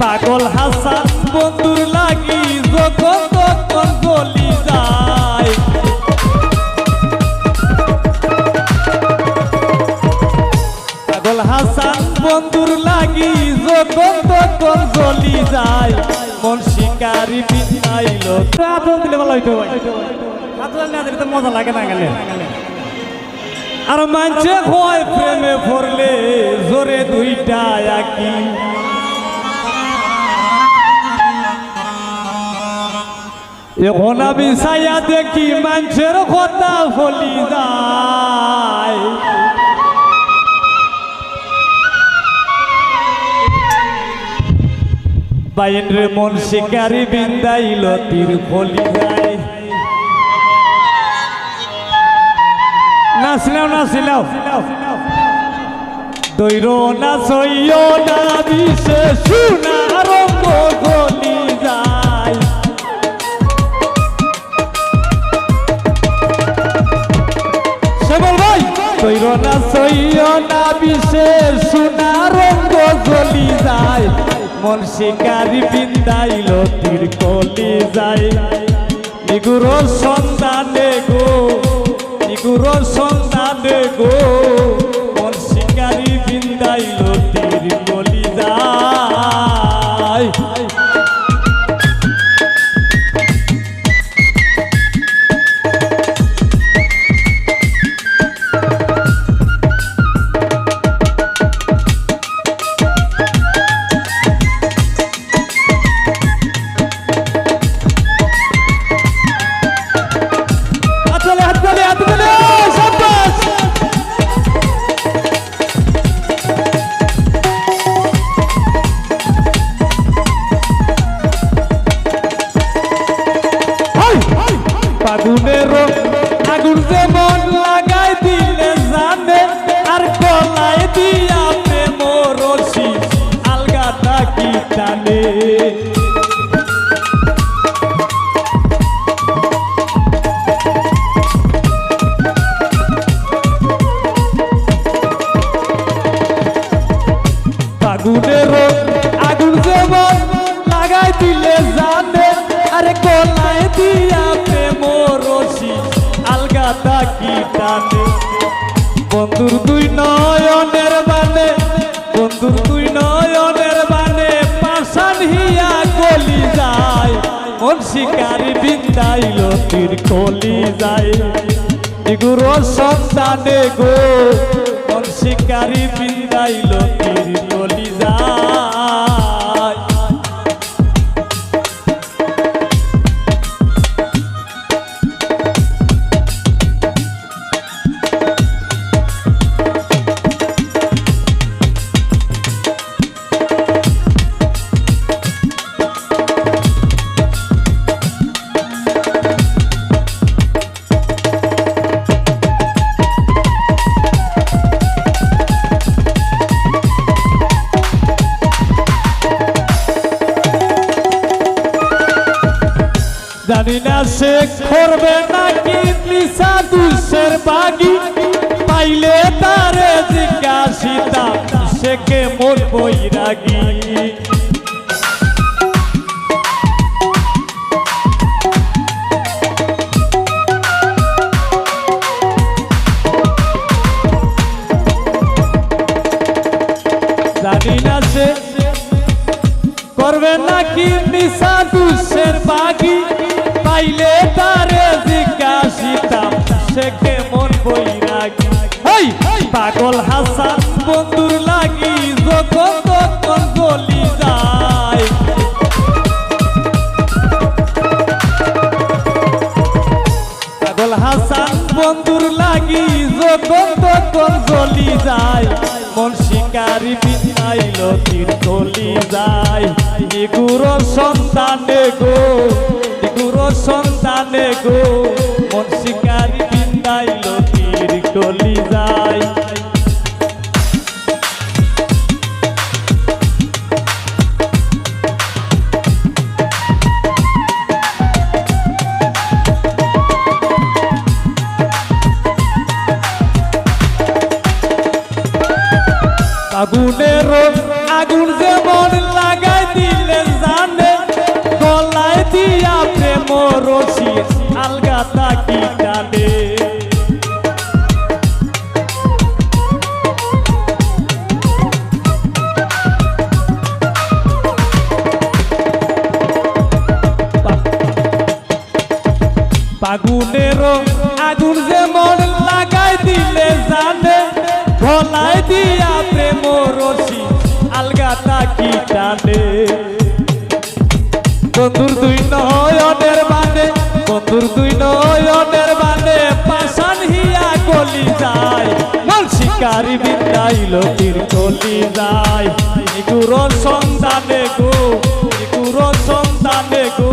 পাগল হাসান বন্ধুর লাগি যখন তখন গলি যায়। পাগল হাসান বন্ধুর লাগি যখন তখন গলি যায়। মন শিকারি বিনাইল আদর দিলে ভালো হইতো ভাই। আদর না দিলে তো মজা লাগে না গেলে। আর মানছে হয় প্রেমে পড়লে জোরে দুইটা একই এখন আমি দেখি মানুষের কথা ফলি যায়। বাইন রে মন শিকারি বিন্দাইল তীর ফলি যায়। নাচলাও নাচিলাও। দৈর না সইয় না বিশে সোনার গলি। তৈর না সইয় না, বিশেষ সোনা রঙ্গ জ্বলি যায়। মন শিকারি বিন্দাইল তীর কলি যায়। নিগুর সন্ধানে গো, নিগুর সন্ধানে গো মন শিকারি বিন্দাইল তীর ফাগুনের আগুন যেমন লাগাই দিলে জানে। আরে গলায় দিয়া প্রেম রশি আলগাটা কি টানে। বন্ধুর দুই নয়নের বানে, বন্ধুর দুই নয়নের বানে পাশান হিয়া গলি যায়। মন শিকারি বিন্দাইল তীর কলি যায়। এগুর সন্তানে গো মন শিকারি বিন্দাইল জানি না সে করবে নাকি নিশা দুষের বাগি? পাইলে তারে জিজ্ঞাসিতা কে মোর বৈরাগী? করবে নাকি নিশা দুষের বাগি? পাইলে তারে জিজ্ঞাসিতাম, সে কেমন বৈরাগী হেই পাগল হাসান, বন্ধুর লাগি তখন গলি যায়। হাসান, বন্ধুর লাগি তখন গলি যায়। মন শিকারি বিনাইল তীর গলি যায়। এগুর সন্তানে গো? সন্তানে গো মন শিকারি বিনাইল তীর যায় আগুনের আগুন যেমন ফাগুনেরও আগুন যেমন লাগাই দিলে জানে গলাই দিয়া প্রেম রশি, আলগা তাকি টানে। বন্ধুর দুই নয়নের বানে, বন্ধুর দুই নয়নের বানে পাশান হিয়া গলি যায়, মন শিকারি বিদ্যাইল তীর গলি যায়। নিগুর সন্ধানে গো নিগুর সন্ধানে গো।